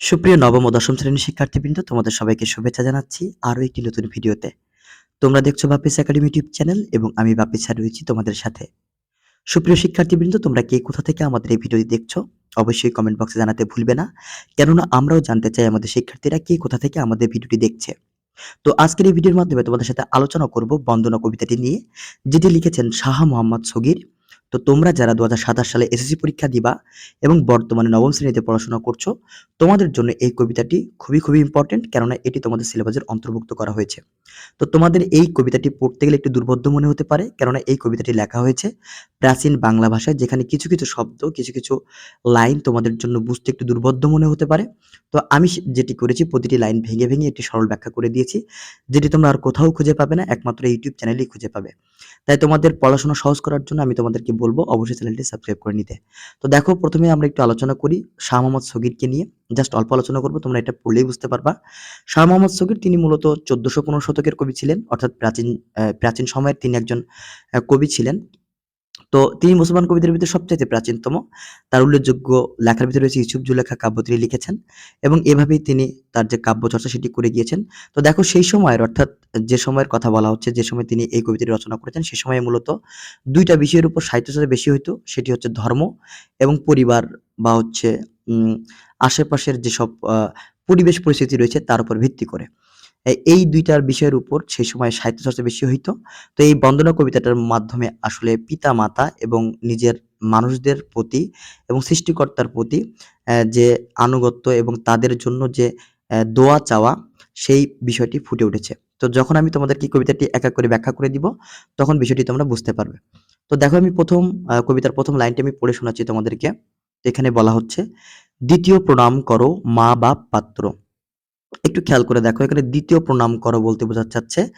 সুপ্রিয় নবম ও দশম শ্রেণির শিক্ষার্থীবৃন্দ, তোমাদের সবাইকে শুভেচ্ছা জানাচ্ছি আরও একটি নতুন ভিডিওতে। তোমরা দেখছ বাপিস একাডেমি ইউটিউব চ্যানেল এবং আমি বাপিস রয়েছি তোমাদের সাথে। সুপ্রিয় শিক্ষার্থীবৃন্দ, তোমরা কে কোথা থেকে আমাদের এই ভিডিওটি দেখছ, অবশ্যই কমেন্ট বক্সে জানাতে ভুলবে না। কেননা আমরাও জানতে চাই আমাদের শিক্ষার্থীরা কে কোথা থেকে আমাদের ভিডিওটি দেখছে। তো আজকের এই ভিডিওর মাধ্যমে তোমাদের সাথে আলোচনা করব বন্দনা কবিতাটি নিয়ে, যেটি লিখেছেন শাহ মোহাম্মদ সগির। তো তোমরা যারা দু হাজার সাতাশ সালে এসএসসি পরীক্ষা দিবা এবং বর্তমানে নবম শ্রেণীতে পড়াশোনা করছ, তোমাদের জন্য এই কবিতাটি খুবই খুবই ইম্পর্টেন্ট কেননা এটি তোমাদের সিলেবাসের অন্তর্ভুক্ত করা হয়েছে। তো তোমাদের এই কবিতাটি পড়তে গেলে একটু দুর্বোধ্য মনে হতে পারে কেননা এই কবিতাটি লেখা হয়েছে প্রাচীন বাংলা ভাষায় যেখানে কিছু কিছু শব্দ, কিছু কিছু লাইন তোমাদের জন্য বুঝতে একটু দুর্বোধ্য মনে হতে পারে। তো আমি যেটি করেছি, প্রতিটি লাইন ভেঙে ভেঙে একটি সরল ব্যাখ্যা করে দিয়েছি, যেটি তোমরা আর কোথাও খুঁজে পাবে না, একমাত্র ইউটিউব চ্যানেলেই খুঁজে পাবে। তাই তোমাদের পড়াশোনা সহজ করার জন্য আমি তোমাদেরকে বলব, অবশ্যই চ্যানেলটি সাবস্ক্রাইব করে নিতে। তো দেখো, প্রথমে আমরা একটু আলোচনা করি শাহ মোহাম্মদ সগিরকে নিয়ে। জাস্ট অল্প আলোচনা করব, তোমরা এটা পড়লেই বুঝতে পারবা। শাহ মোহাম্মদ সগির, তিনি মূলত চোদ্দশো পনেরো শতকের কবি ছিলেন, অর্থাৎ প্রাচীন প্রাচীন সময়ের তিনি একজন কবি ছিলেন। তো তিনি মুসলমান কবিদের ভিতরে সবচাইতে প্রাচীনতম। তার উল্লেখযোগ্য লেখার ভিতরে রয়েছে ইউসুফ জুলেখা কাব্য তিনি লিখেছেন এবং এভাবেই তিনি তার যে কাব্য চর্চা সেটি করে গিয়েছেন। তো দেখো সেই সময়ের অর্থাৎ যে সময়ের কথা বলা হচ্ছে, যে সময় তিনি এই কবিতাটি রচনা করেছেন, সে সময়ে মূলত দুইটা বিষয়ের উপর সাহিত্য চর্চা বেশি হইতো, সেটি হচ্ছে ধর্ম এবং পরিবার বা হচ্ছে আশেপাশের যেসব পরিবেশ পরিস্থিতি রয়েছে তার উপর ভিত্তি করে। এই দুইটার বিষয়ের উপর সেই সময় সাহিত্য চর্চা বেশি হইতো। তো এই বন্দনা কবিতাটার মাধ্যমে আসলে পিতা মাতা এবং নিজের মানুষদের প্রতি এবং সৃষ্টিকর্তার প্রতি যে আনুগত্য এবং তাদের জন্য যে দোয়া চাওয়া, সেই বিষয়টি ফুটে উঠেছে। তো যখন আমি তোমাদেরকে এই কবিতাটি এক এক করে ব্যাখ্যা করে দিব, তখন বিষয়টি তোমরা বুঝতে পারবে। তো দেখো আমি প্রথম কবিতার প্রথম লাইনটি আমি পড়ে শোনাচ্ছি তোমাদেরকে। এখানে বলা হচ্ছে, দ্বিতীয় প্রণাম করো মা বাপ পাত্র। একটু খেয়াল করে দেখো, এখানে দ্বিতীয় প্রণাম করো বলতে বোঝা চাচ্ছে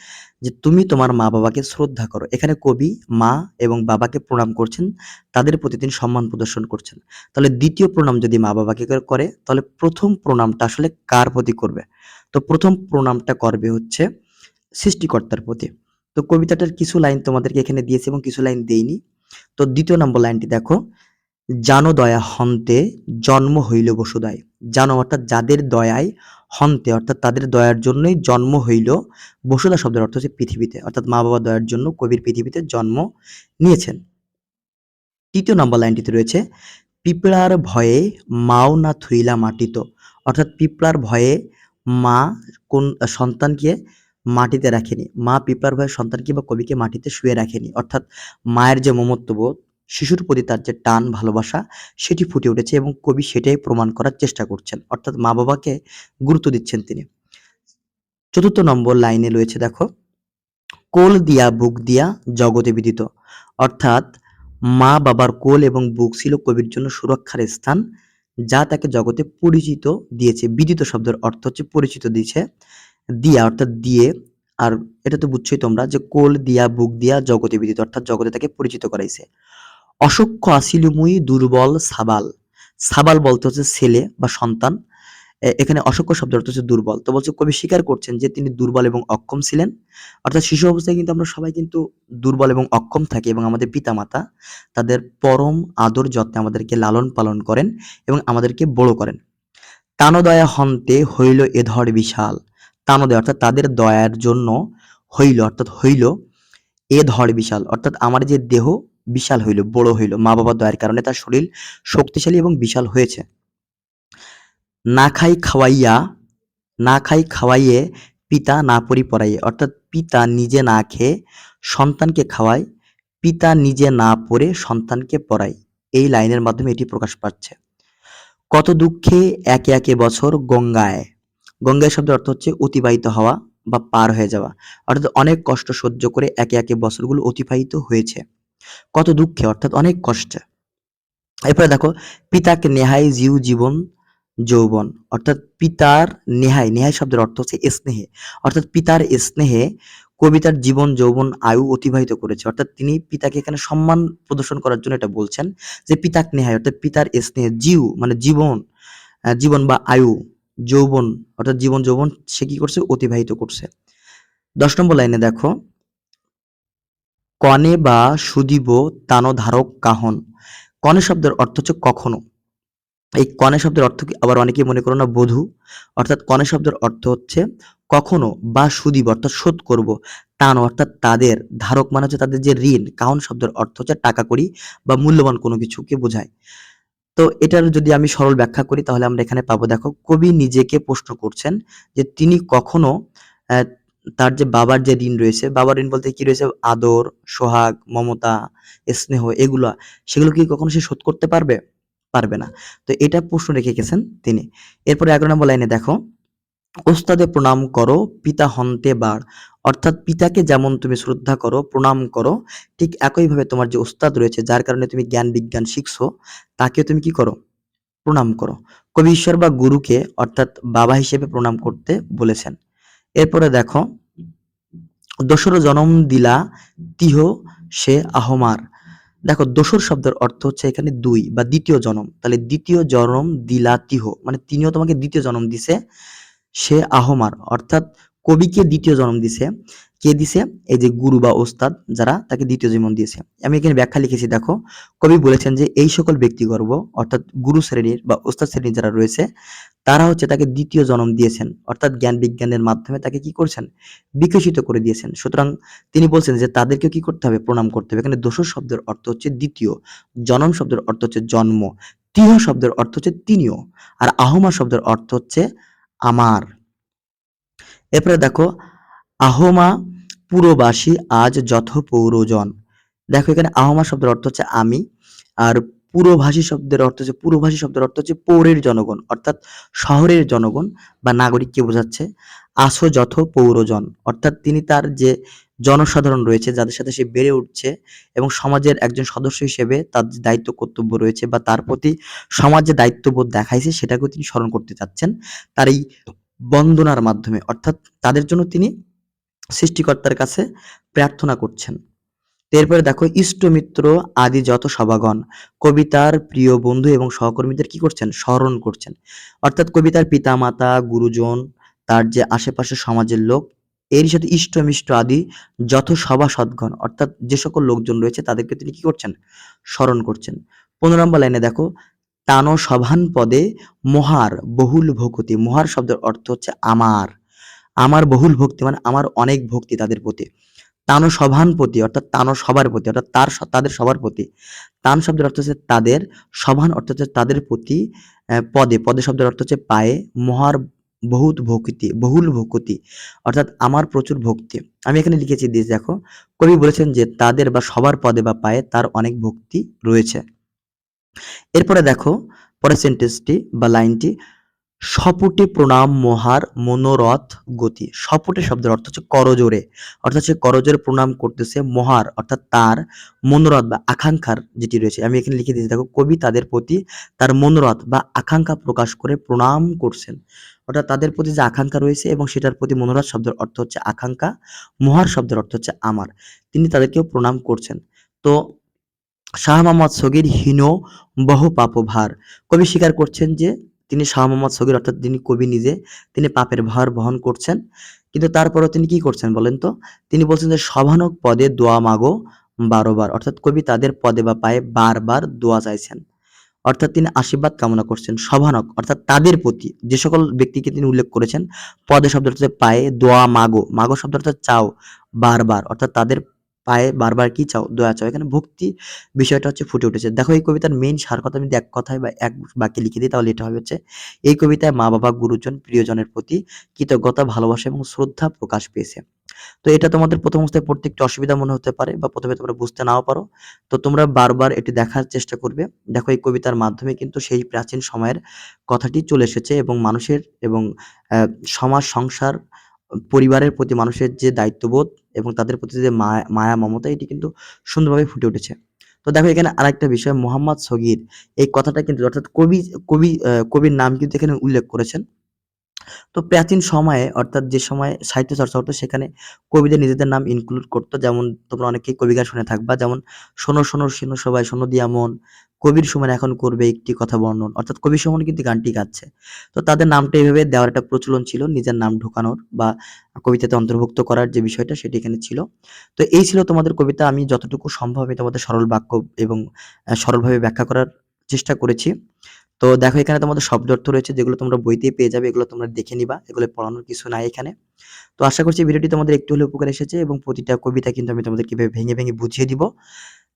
যে তুমি তোমার মা বাবাকে শ্রদ্ধা করো। এখানে কবি, মা এবং বাবাকে প্রণাম করছেন, তাদের প্রতি তিনি সম্মান প্রদর্শন করছেন। তাহলে দ্বিতীয় প্রণাম যদি মা বাবাকে করে- তাহলে প্রথম প্রণামটা আসলে কার প্রতি করবে? তো প্রথম প্রণামটা করবে হচ্ছে সৃষ্টিকর্তার প্রতি। তো কবিতাটার কিছু লাইন তোমাদেরকে এখানে দিয়েছে এবং কিছু লাইন দেইনি। তো দ্বিতীয় নম্বর লাইনটি দেখো জানো দয়া হন্তে জন্ম হইল বসুদায়। জানো অর্থাৎ যাদের দয়ায় হন্তে, অর্থাৎ তাদের দয়ার জন্যই জন্ম হইল বসুদা শব্দের অর্থ হচ্ছে পৃথিবীতে, অর্থাৎ মা বাবা দয়ার জন্য কবির পৃথিবীতে জন্ম নিয়েছেন। তৃতীয় নম্বর লাইনটিতে রয়েছে, পিঁপড়ার ভয়ে মাও না থুইলা মাটিত। অর্থাৎ পিঁপড়ার ভয়ে মা কোন সন্তানকে মাটিতে রাখেনি। মা পিঁপড়ার ভয়ে সন্তানকে বা কবিকে মাটিতে শুয়ে রাখেনি। অর্থাৎ মায়ের যে মমত্ববোধ শিশুর প্রতি তার যে টান, ভালোবাসা, সেটি ফুটে উঠেছে এবং কবি সেটাই প্রমাণ করার চেষ্টা করছেন। অর্থাৎ মা বাবাকে গুরুত্ব দিচ্ছেন তিনি। চতুর্থ নম্বর লাইনে রয়েছে দেখো, কোল দিয়া বুক দিয়া জগতে বিদিত। অর্থাৎ মা বাবার কোল এবং বুক ছিল কবির জন্য সুরক্ষার স্থান, যা তাকে জগতে পরিচিত দিয়েছে। বিদিত শব্দের অর্থ হচ্ছে পরিচিত দিয়েছে। দিয়া অর্থাৎ দিয়ে। আর এটা তো বুঝছোই তোমরা যে কোল দিয়া বুক দিয়া জগতে বিদিত, অর্থাৎ জগতে তাকে পরিচিত করাইছে। অসক্ষ আসিল মুই দুর্বল সাবাল। সাবাল বলতে হচ্ছে ছেলে বা সন্তান। এখানে অসক্ষ শব্দ অর্থ হচ্ছে দুর্বল। তো বলছে, কবি স্বীকার করছেন যে তিনি দুর্বল এবং অক্ষম ছিলেন। অর্থাৎ শিশু অবস্থায় কিন্তু আমরা সবাই কিন্তু দুর্বল এবং অক্ষম থাকি এবং আমাদের পিতামাতা তাদের পরম আদর যত্নে আমাদেরকে লালন পালন করেন এবং আমাদেরকে বড় করেন। তানদয়া হন্তে হইল এ ধর বিশাল। তানদয়া অর্থাৎ তাদের দয়ার জন্য হইল, অর্থাৎ হইল এ ধর বিশাল। অর্থাৎ আমার যে দেহ বিশাল হইল, বড় হইল। মা বাবার দয়ার কারণে তার শরীর শক্তিশালী এবং বিশাল হয়েছে। না খাই খাওয়াইয়া, না খাই খাওয়াইয়ে পিতা না পরি পড়াইয়ে অর্থাৎ পিতা নিজে না খেয়ে সন্তানকে খাওয়ায় পিতা নিজে না পড়ে সন্তানকে পড়ায় এই লাইনের মাধ্যমে এটি প্রকাশ পাচ্ছে। কত দুঃখে একে একে বছর গঙ্গায়। গঙ্গায় শব্দের অর্থ হচ্ছে অতিবাহিত হওয়া বা পার হয়ে যাওয়া। অর্থাৎ অনেক কষ্ট সহ্য করে একে একে বছরগুলো অতিবাহিত হয়েছে। কত দুঃখে, অর্থাৎ অনেক কষ্টে। এরপরে দেখো পিতাকে নেহাই জিউ জীবন যৌবন। অর্থাৎ পিতার নেহাই নেহাই শব্দের অর্থ হচ্ছে স্নেহে। অর্থাৎ পিতার স্নেহে কবিতার জীবন যৌবন আয়ু অতিবাহিত করেছে। অর্থাৎ তিনি পিতাকে এখানে সম্মান প্রদর্শন করার জন্য এটা বলছেন যে পিতাক নেহাই, অর্থাৎ পিতার স্নেহে জিউ মানে জীবন জীবন বা আয়ু, যৌবন, অর্থাৎ জীবন যৌবন সে কি করছে? অতিবাহিত করছে। দশ নম্বর লাইনে দেখো কনে বা সুদীব তানো ধারক কাহন। কনে শব্দের অর্থ হচ্ছে কখনো। এই কনে শব্দের অর্থ কি? আবার অনেকেই মনে করো না, বধূ। অর্থাৎ কনে শব্দের অর্থ হচ্ছে কখনো বা সুদীব অর্থাৎ শোধ করব। তা নয় অর্থাৎ তাদের। ধারক মানে হচ্ছে তাদের যে ঋণ। কাহন শব্দের অর্থ হচ্ছে টাকা করি বা মূল্যবান কোনো কিছুকে বোঝায়। তো এটার যদি আমি সরল ব্যাখ্যা করি, তাহলে আমরা এখানে পাবো, দেখো, কবি নিজেকে প্রশ্ন করছেন যে তিনি কখনো তার যে বাবার যে ঋণ রয়েছে, বাবার ঋণ বলতে কি রয়েছে? আদর, সোহাগ, মমতা, স্নেহ এগুলা, সেগুলো কি কখনো সে শোধ করতে পারবে? পারবে না। তো এটা প্রশ্ন রেখে গেছেন তিনি। এরপরে এগারো নম্বর লাইনে দেখো। ওস্তাদে প্রণাম করো, পিতা হন্তে বার। অর্থাৎ পিতাকে যেমন তুমি শ্রদ্ধা করো, প্রণাম করো, ঠিক একইভাবে তোমার যে ওস্তাদ রয়েছে, যার কারণে তুমি জ্ঞান বিজ্ঞান শিখছো তাকে তুমি কি করো? প্রণাম করো। কবি ঈশ্বর বা গুরুকে অর্থাৎ বাবা হিসেবে প্রণাম করতে বলেছেন। এরপরে দেখো, দোসর জনম দিলা তিহ, সে আহমার। দেখো, দোসর শব্দের অর্থ হচ্ছে এখানে দুই বা দ্বিতীয় জনম। তাহলে দ্বিতীয় জনম দিলা তিহ মানে তিনিও তোমাকে দ্বিতীয় জনম দিছে, সে আহমার। অর্থাৎ কবিকে দ্বিতীয় জন্ম দিছে। কে দিছে? এই যে গুরু বা ওস্তাদ যারা তাকে দ্বিতীয় জীবন দিয়েছে। আমি এখানে ব্যাখ্যা লিখেছি, দেখো। কবি বলেছেন যে এই সকল ব্যক্তিগর্ব, অর্থাৎ গুরু শ্রেণির বা ওস্তাদ শ্রেণির যারা রয়েছে, তারা হচ্ছে তাকে দ্বিতীয় জন্ম দিয়েছেন। অর্থাৎ জ্ঞান বিজ্ঞানের মাধ্যমে তাকে কি করছেন? বিকশিত করে দিয়েছেন। সুতরাং তিনি বলছেন যে তাদেরকে কি করতে হবে? প্রণাম করতে হবে। এখানে দোসর শব্দের অর্থ হচ্ছে দ্বিতীয়, জনম শব্দের অর্থ হচ্ছে জন্ম, তিহ শব্দের অর্থ হচ্ছে তিনিও, আর আহমা শব্দের অর্থ হচ্ছে আমার। এরপরে দেখো, আহমা পুরবাসী আজ যথ পৌরজন দেখো এখানে আহমা শব্দের অর্থ হচ্ছে আমি, আর পুরভাষী শব্দের অর্থ হচ্ছে পুরভাষী শব্দের অর্থ হচ্ছে পৌরের জনগণ, অর্থাৎ শহরের জনগণ বা নাগরিককে বোঝাচ্ছে? আসো যথ পৌরজন অর্থাৎ তিনি তার যে জনসাধারণ রয়েছে, যাদের সাথে সে বেড়ে উঠছে এবং সমাজের একজন সদস্য হিসেবে তার যে দায়িত্ব, কর্তব্য রয়েছে বা তার প্রতি সমাজ দায়িত্ববোধ দেখাইছে, সেটাকেও তিনি স্মরণ করতে চাচ্ছেন। তার এই বন্দনার মাধ্যমে, অর্থাৎ তাদের জন্য তিনি সৃষ্টিকর্তার কাছে প্রার্থনা করছেন। এরপরে দেখো, ইষ্টমিত্র আদি যত সভাগণ, কবিতার প্রিয় বন্ধু এবং সহকর্মীদের কি করছেন? স্মরণ করছেন। অর্থাৎ কবিতার পিতা মাতা গুরুজন, তার যে আশেপাশে সমাজের লোক, এরই সাথে ইষ্টমিষ্ট আদি যত সভাসদগণ, অর্থাৎ যে সকল লোকজন রয়েছে, তাদেরকে তিনি কি করছেন? স্মরণ করছেন। পনেরো নম্বর লাইনে দেখো তান সভান পদে মহার বহুল ভক্তি। মহার শব্দের অর্থ হচ্ছে আমার। আমার বহুল ভক্তি মানে আমার অনেক ভক্তি তাদের প্রতি। তানো সভান প্রতি অর্থাৎ তানো সবার প্রতি, অর্থাৎ তার তাদের সবার প্রতি। তান শব্দের অর্থ হচ্ছে তাদের, সভান অর্থ হচ্ছে তাদের প্রতি পদে। পদে শব্দের অর্থ হচ্ছে পায়ে। মহার বহুত ভক্তি, বহুল ভক্তি, অর্থাৎ আমার প্রচুর ভক্তি। আমি এখানে লিখেছি দিস দেখো, কবি বলেছেন যে তাদের বা সবার পদে বা পায়ে তার অনেক ভক্তি রয়েছে। এরপরে দেখো, পরের সেন্টেন্সটি বা লাইনটি সপুটে প্রণাম মহার মনোরথ গতি। সপুটে শব্দের অর্থ হচ্ছে করজোরে অর্থাৎ সে করজোরে প্রণাম করতেছে মহার, অর্থাৎ তার মনোরথ বা আকাঙ্ক্ষার যেটি রয়েছে। আমি এখানে লিখে দিয়েছি, দেখো, কবি তাদের প্রতি তার মনোরথ বা আকাঙ্ক্ষা প্রকাশ করে প্রণাম করছেন। অর্থাৎ তাদের প্রতি যে আকাঙ্ক্ষা রয়েছে এবং সেটার প্রতি মনোরথ শব্দের অর্থ হচ্ছে আকাঙ্ক্ষা, মহার শব্দের অর্থ হচ্ছে আমার। তিনি তাদেরকেও প্রণাম করছেন। তো শাহ মোহাম্মদ সগির হীন বহু পাপভার। কবি স্বীকার করছেন যে, তিনি শাহ মোহাম্মদ সগির, অর্থাৎ যিনি কবি নিজে, তিনি পাপের ভার বহন করছেন। কিন্তু তারপরও তিনি কি করছেন বলেন তো? তিনি বলছেন যে, সভানক পদে দোয়া মাগো বারোবার। অর্থাৎ কবি তাদের পদে বা পায়ে বারবার দোয়া চাইছেন। অর্থাৎ তিনি আশীর্বাদ কামনা করছেন। সভানক, অর্থাৎ তাদের প্রতি যে সকল ব্যক্তিকে তিনি উল্লেখ করেছেন, পদে শব্দ পায়ে দোয়া মাগো। মাগো শব্দ অর্থাৎ চাও, বারবার। অর্থাৎ তাদের পায়ে বারবার কি চাও, দোয়া চাও। এখানে ভক্তি বিষয়টা হচ্ছে ফুটে উঠেছে। দেখো এই কবিতার মেইন সার কথা যদি এক কথায় বা এক বাক্যে লিখে দিই, তাহলে এটা হবে হচ্ছে, এই কবিতায় মা বাবা, গুরুজন, প্রিয়জনের প্রতি কৃতজ্ঞতা, ভালোবাসা এবং শ্রদ্ধা প্রকাশ পেয়েছে। তো এটা তোমাদের প্রথম অবস্থায় পড়তে একটু অসুবিধা মনে হতে পারে বা প্রথমে তোমরা বুঝতে নাও পারো। তো তোমরা বারবার এটি দেখার চেষ্টা করবে। দেখো এই কবিতার মাধ্যমে কিন্তু সেই প্রাচীন সময়ের কথাটি চলে এসেছে এবং মানুষের এবং সমাজ, সংসার পরিবারের প্রতি মানুষের যে দায়িত্ববোধ এবং তাদের প্রতি যে মায়া, মমতা, এটি কিন্তু সুন্দরভাবে ফুটে উঠেছে। তো দেখো এখানে আরেকটা বিষয়, মোহাম্মদ সগির। এই কথাটা কিন্তু, অর্থাৎ কবি কবি কবির নাম কিন্তু এখানে উল্লেখ করেছেন। তো প্রাচীন সময়ে, অর্থাৎ যে সময় সাহিত্য চর্চা হতো, সেখানে কবিদের নিজেদের নাম ইনক্লুড করতো। যেমন তোমরা অনেকেই কবি গান শুনে থাকবা, যেমন শোনো শোনো শোনো সবাই শোনো দিয়া মন। কবির সুমন এখন করবে একটি কথা বর্ণন। অর্থাৎ কবির সুমন কিন্তু গানটি গাচ্ছে। তো তাদের নামটা এইভাবে দেওয়ার একটা প্রচলন ছিল, নিজের নাম ঢোকানোর বা কবিতাতে অন্তর্ভুক্ত করার যে বিষয়টা সেটি এখানে ছিল। তো এই ছিল তোমাদের কবিতা। আমি যতটুকু সম্ভব আমি তোমাদের সরল বাক্য এবং সরলভাবে ব্যাখ্যা করার চেষ্টা করেছি। তো দেখো এখানে তোমাদের শব্দ অর্থ রয়েছে, যেগুলো তোমরা বইতেই পেয়ে যাবে, এগুলো তোমরা দেখে নিবা। এগুলো পড়ানোর কিছু নাই এখানে। তো আশা করছি ভিডিওটি তোমাদের একটু হলে উপকার এসেছে এবং প্রতিটা কবিতা কিন্তু আমি তোমাদের কীভাবে ভেঙে ভেঙে বুঝিয়ে দিব।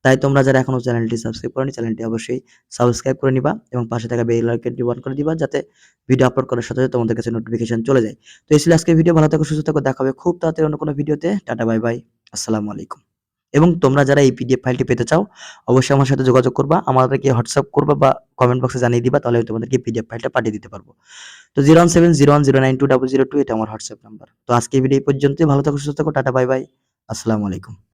তাই তোমরা যারা এখনও চ্যানেলটি সাবস্ক্রাইব করনি, চ্যানেলটি অবশ্যই সাবস্ক্রাইব করে নিবা এবং পাশে থাকা বেল আইকনটি অন করে দিবা যাতে ভিডিও আপলোড করার সাথে সাথে তোমাদের কাছে নোটিফিকেশন চলে যায়। তো এই ছিল আজকের ভিডিও ভালো থাকো, সুস্থ থাকো, দেখা হবে খুব তাড়াতাড়ি অন্য কোনো ভিডিওতে টাটা বাই বাই আসসালামু আলাইকুম। এবং তোমরা যারা এই পিডিএফ ফাইলটি পেতে চাও, অবশ্যই আমার সাথে যোগাযোগ করবা, আমাদেরকে হোয়াটসঅ্যাপ করবা বা কমেন্ট বক্সে জানিয়ে দিবা, তাহলে তোমাদেরকে পিডিএফ ফাইলটা পাঠিয়ে দিতে পারব। তো zero one seven zero one zero nine two double zero two এটা আমার হোয়াটসঅ্যাপ নাম্বার তো আজকে ভিডিও এই পর্যন্তই, ভালো থাকো, সুস্থ থাকো, টাটা বাই বাই আসসালামু আলাইকুম।